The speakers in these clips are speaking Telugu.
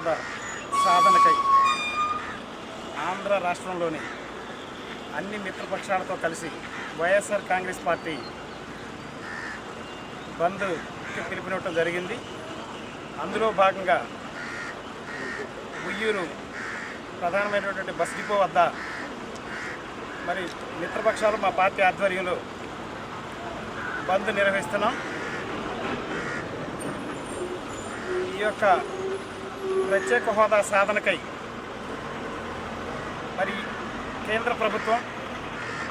ప్రమాద సాధనకై ఆంధ్ర రాష్ట్రంలోని అన్ని మిత్రపక్షాలతో కలిసి వైఎస్ఆర్ కాంగ్రెస్ పార్టీ బంద్ పిలిపినవటం జరిగింది. అందులో భాగంగా ఉయ్యూరు ప్రధానమైనటువంటి బస్ డిపో వద్ద మరి మిత్రపక్షాలు మా పార్టీ ఆధ్వర్యంలో బంద్ నిర్వహిస్తున్నాం. ఈ యొక్క ప్రత్యేక హోదా సాధనకై మరి కేంద్ర ప్రభుత్వం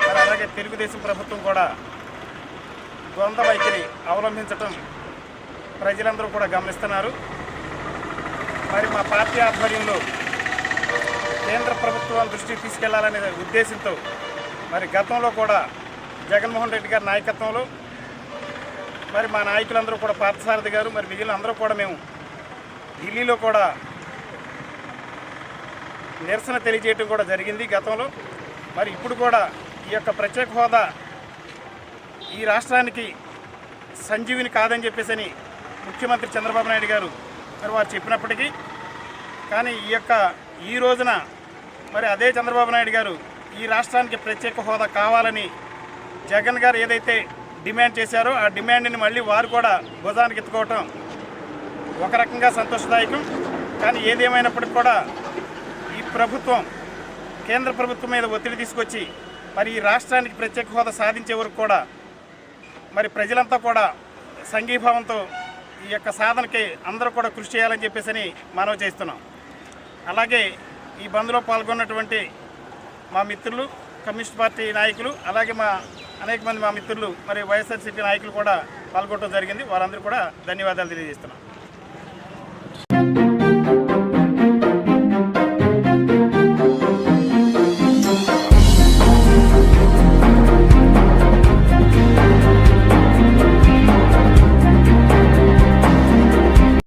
మరి అలాగే తెలుగుదేశం ప్రభుత్వం కూడా ద్వంద్వ వైఖరి అవలంబించటం ప్రజలందరూ కూడా గమనిస్తున్నారు. మరి మా పార్టీ ఆధ్వర్యంలో కేంద్ర ప్రభుత్వం దృష్టికి తీసుకెళ్ళాలనే ఉద్దేశంతో మరి గతంలో కూడా జగన్మోహన్ రెడ్డి గారి నాయకత్వంలో మరి మా నాయకులందరూ కూడా పార్థసారథి గారు మరి మిగిలిన అందరూ కూడా మేము ఢిల్లీలో కూడా నిరసన తెలియజేయటం కూడా జరిగింది గతంలో. మరి ఇప్పుడు కూడా ఈ యొక్క ప్రత్యేక హోదా ఈ రాష్ట్రానికి సంజీవిని కాదని చెప్పేసి అని ముఖ్యమంత్రి చంద్రబాబు నాయుడు గారు మరి వారు చెప్పినప్పటికీ కానీ ఈ యొక్క ఈ రోజున మరి అదే చంద్రబాబు నాయుడు గారు ఈ రాష్ట్రానికి ప్రత్యేక హోదా కావాలని జగన్ గారు ఏదైతే డిమాండ్ చేశారో ఆ డిమాండ్ని మళ్ళీ వారు కూడా భుజానికి ఎత్తుకోవటం ఒక రకంగా సంతోషదాయకం. కానీ ఏదేమైనప్పటికి కూడా ఈ ప్రభుత్వం కేంద్ర ప్రభుత్వం మీద ఒత్తిడి తీసుకొచ్చి మరి ఈ రాష్ట్రానికి ప్రత్యేక హోదా సాధించే వరకు కూడా మరి ప్రజలంతా కూడా సంఘీభావంతో ఈ యొక్క సాధనకి అందరూ కూడా కృషి చేయాలని చెప్పేసి అని మనవి చేస్తున్నాం. అలాగే ఈ బంద్లో పాల్గొన్నటువంటి మా మిత్రులు కమ్యూనిస్ట్ పార్టీ నాయకులు అలాగే మా అనేక మంది మా మిత్రులు మరి వైఎస్ఆర్సీపీ నాయకులు కూడా పాల్గొనడం జరిగింది. వారందరూ కూడా ధన్యవాదాలు తెలియజేస్తున్నాం.